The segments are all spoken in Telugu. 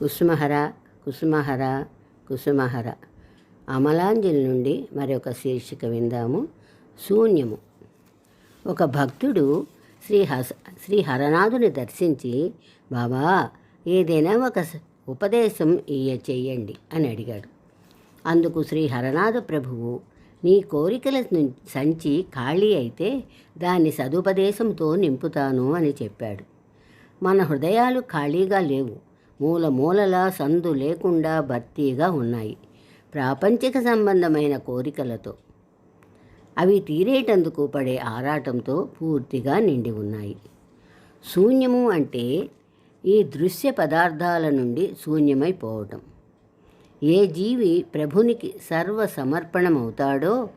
కుసుమహర కుసుమహర కుసుమహర. అమలాంజలి నుండి మరొక శీర్షిక విందాము. శూన్యము. ఒక భక్తుడు శ్రీ హస శ్రీ హరనాథుని దర్శించి బాబా ఏదైనా ఒక ఉపదేశం ఇయ్య చెయ్యండి అని అడిగాడు. అందుకు శ్రీ హరనాథ ప్రభువు నీ కోరికల సంచి ఖాళీ అయితే దాన్ని సదుపదేశంతో నింపుతాను అని చెప్పాడు. మన హృదయాలు ఖాళీగా లేవు. మూల మూలలా సందు లేకుండా భర్తీగా ఉన్నాయి. ప్రాపంచిక సంబంధమైన కోరికలతో. అవి తీరేటందుకు పడే ఆరాటంతో పూర్తిగా నిండి ఉన్నాయి. శూన్యము అంటే ఈ దృశ్య పదార్థాల నుండి శూన్యమైపోవటం. ఏ జీవి ప్రభునికి సర్వ సమర్పణమవుతాడో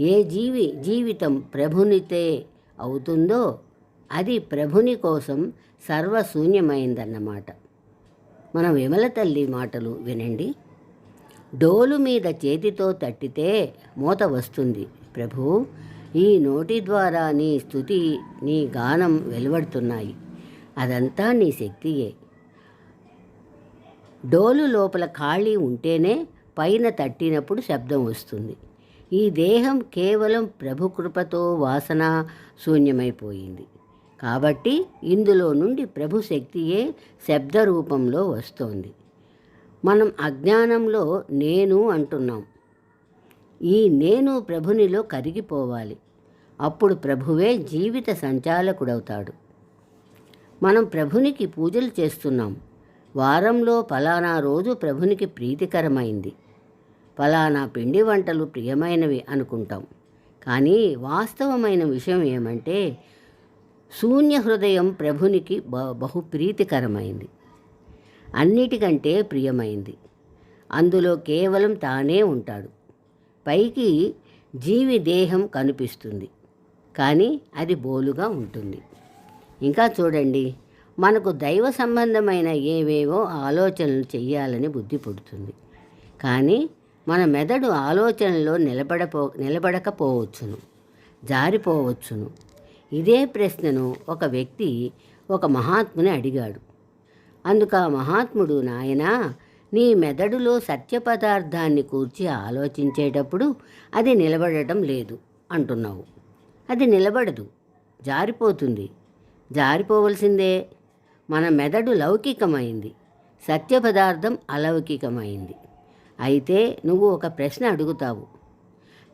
ఏ జీవి జీవితం ప్రభునితే అవుతుందో అది ప్రభుని కోసం సర్వశూన్యమైందన్నమాట. మన విమల తల్లి మాటలు వినండి. డోలు మీద చేతితో తట్టితే మూత వస్తుంది. ప్రభు ఈ నోటి ద్వారా నీ స్థుతి నీ గానం వెలువడుతున్నాయి. అదంతా నీ శక్తియే. డోలు లోపల ఖాళీ ఉంటేనే పైన తట్టినప్పుడు శబ్దం వస్తుంది. ఈ దేహం కేవలం ప్రభు కృపతో వాసన శూన్యమైపోయింది. కాబట్టి ఇందులో నుండి ప్రభు శక్తియే శబ్ద రూపంలో వస్తోంది. మనం అజ్ఞానంలో నేను అంటున్నాం. ఈ నేను ప్రభునిలో కరిగిపోవాలి. అప్పుడు ప్రభువే జీవిత సంచాలకుడవుతాడు. మనం ప్రభునికి పూజలు చేస్తున్నాం. వారంలో ఫలానా రోజు ప్రభునికి ప్రీతికరమైంది. ఫలానా పిండి వంటలు ప్రియమైనవి అనుకుంటాం. కానీ వాస్తవమైన విషయం ఏమంటే శూన్య హృదయం ప్రభునికి బ బహు ప్రీతికరమైంది అన్నిటికంటే ప్రియమైంది. అందులో కేవలం తానే ఉంటాడు. పైకి జీవి దేహం కనిపిస్తుంది. కానీ అది బోలుగా ఉంటుంది. ఇంకా చూడండి మనకు దైవ సంబంధమైన ఏవేవో ఆలోచనలు చేయాలని బుద్ధి పుడుతుంది. కానీ మన మెదడు ఆలోచనలో నిలబడపో నిలబడకపోవచ్చును జారిపోవచ్చును. ఇదే ప్రశ్నను ఒక వ్యక్తి ఒక మహాత్ముని అడిగాడు. అందుకు ఆ మహాత్ముడు నాయనా నీ మెదడులో సత్య పదార్థాన్ని కూర్చి ఆలోచించేటప్పుడు అది నిలబడటం లేదు అంటున్నావు. అది నిలబడదు జారిపోతుంది. జారిపోవలసిందే మన మెదడు లౌకికమైంది సత్య పదార్థం అలౌకికమైంది. అయితే నువ్వు ఒక ప్రశ్న అడుగుతావు.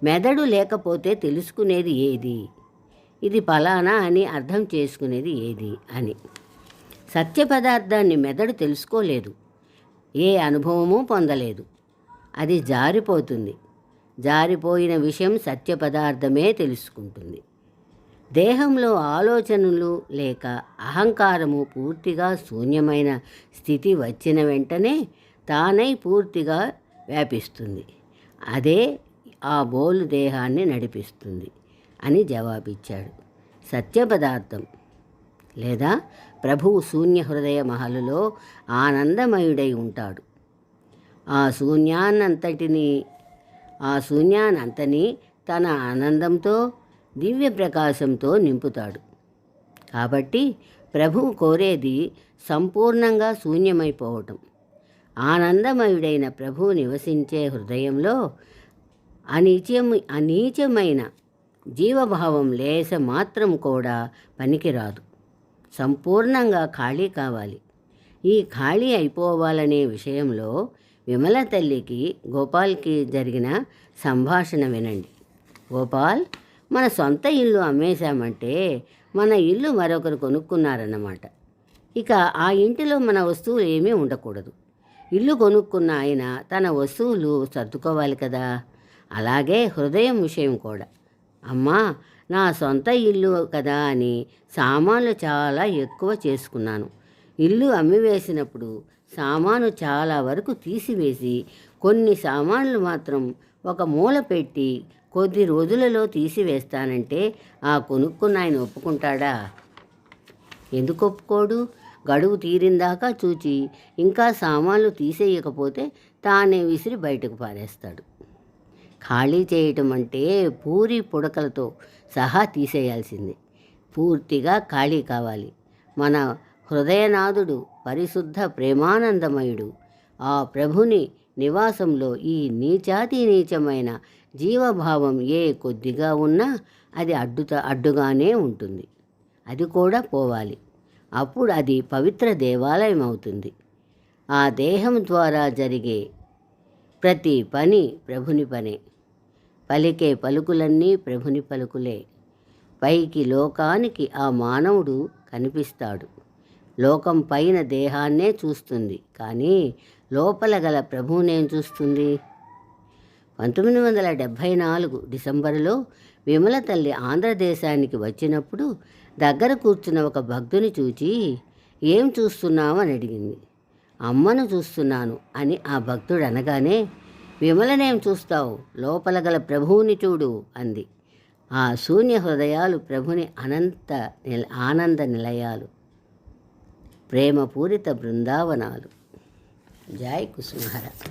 మెదడు లేకపోతే తెలుసుకునేది ఏది? ఇది ఫలానా అని అర్థం చేసుకునేది ఏది అని. సత్య పదార్థాన్ని మెదడు తెలుసుకోలేదు. ఏ అనుభవము పొందలేదు. అది జారిపోతుంది. జారిపోయిన విషయం సత్య పదార్థమే తెలుసుకుంటుంది. దేహంలో ఆలోచనలు లేక అహంకారము పూర్తిగా శూన్యమైన స్థితి వచ్చిన వెంటనే తానై పూర్తిగా వ్యాపిస్తుంది. అదే ఆ బోలు దేహాన్ని నడిపిస్తుంది. అని జవాబిచ్చాడు. సత్యపదార్థం. లేదా ప్రభువు శూన్య హృదయ మహలులో ఆనందమయుడై ఉంటాడు. ఆ శూన్యాన్నంతటిని ఆ శూన్యానంతని తన ఆనందంతో దివ్య ప్రకాశంతో నింపుతాడు. కాబట్టి ప్రభువు కోరేది సంపూర్ణంగా శూన్యమైపోవటం. ఆనందమయుడైన ప్రభువు నివసించే హృదయంలో అనీచం అనీచమైన జీవభావం లేస మాత్రం కూడా పనికిరాదు. సంపూర్ణంగా ఖాళీ కావాలి. ఈ ఖాళీ అయిపోవాలనే విషయంలో విమల తల్లికి గోపాల్కి జరిగిన సంభాషణ వినండి. గోపాల్ మన సొంత ఇల్లు అమ్మేశామంటే మన ఇల్లు మరొకరు కొనుక్కున్నారన్నమాట. ఇక ఆ ఇంటిలో మన వస్తువులు ఏమీ ఉండకూడదు. ఇల్లు కొనుక్కున్న ఆయన తన వస్తువులు సర్దుకోవాలి కదా? అలాగే హృదయం విషయం కూడా. అమ్మా నా సొంత ఇల్లు కదా అని సామాన్లు చాలా ఎక్కువ చేసుకున్నాను. ఇల్లు అమ్మివేసినప్పుడు సామాను చాలా వరకు తీసివేసి కొన్ని సామాన్లు మాత్రం ఒక మూల పెట్టి కొద్ది రోజులలో తీసివేస్తానంటే ఆ కొనుక్కున్న ఆయన ఒప్పుకుంటాడా? ఎందుకు ఒప్పుకోడు? గడువు తీరిందాకా చూచి ఇంకా సామాన్లు తీసేయకపోతే తానే విసిరి బయటకు పారేస్తాడు. ఖాళీ చేయటం అంటే పూరి పుడకలతో సహా తీసేయాల్సింది. పూర్తిగా ఖాళీ కావాలి. మన హృదయనాథుడు పరిశుద్ధ ప్రేమానందమయుడు. ఆ ప్రభుని నివాసంలో ఈ నీచాతి నీచమైన జీవభావం ఏ కొద్దిగా ఉన్నా అది అడ్డుత అడ్డుగానే ఉంటుంది. అది కూడా పోవాలి. అప్పుడు అది పవిత్ర దేవాలయం అవుతుంది. ఆ దేహం ద్వారా జరిగే ప్రతి పని ప్రభుని పనే. పలికే పలుకులన్నీ ప్రభుని పలుకులే. పైకి లోకానికి ఆ మానవుడు కనిపిస్తాడు. లోకం పైన దేహాన్నే చూస్తుంది. కానీ లోపల గల ప్రభువునేం చూస్తుంది? పంతొమ్మిది వందల డెబ్భై నాలుగు డిసెంబరులో విమల తల్లి ఆంధ్రదేశానికి వచ్చినప్పుడు దగ్గర కూర్చున్న ఒక భక్తుని చూచి ఏం చూస్తున్నావు? అని అడిగింది. అమ్మను చూస్తున్నాను అని ఆ భక్తుడు అనగానే విమలనేం చూస్తావు? లోపల గల ప్రభువుని చూడు అంది. ఆ శూన్య హృదయాలు ప్రభుని అనంత నిల ఆనంద నిలయాలు. ప్రేమపూరిత బృందావనాలు. జాయ్ కుసుమహర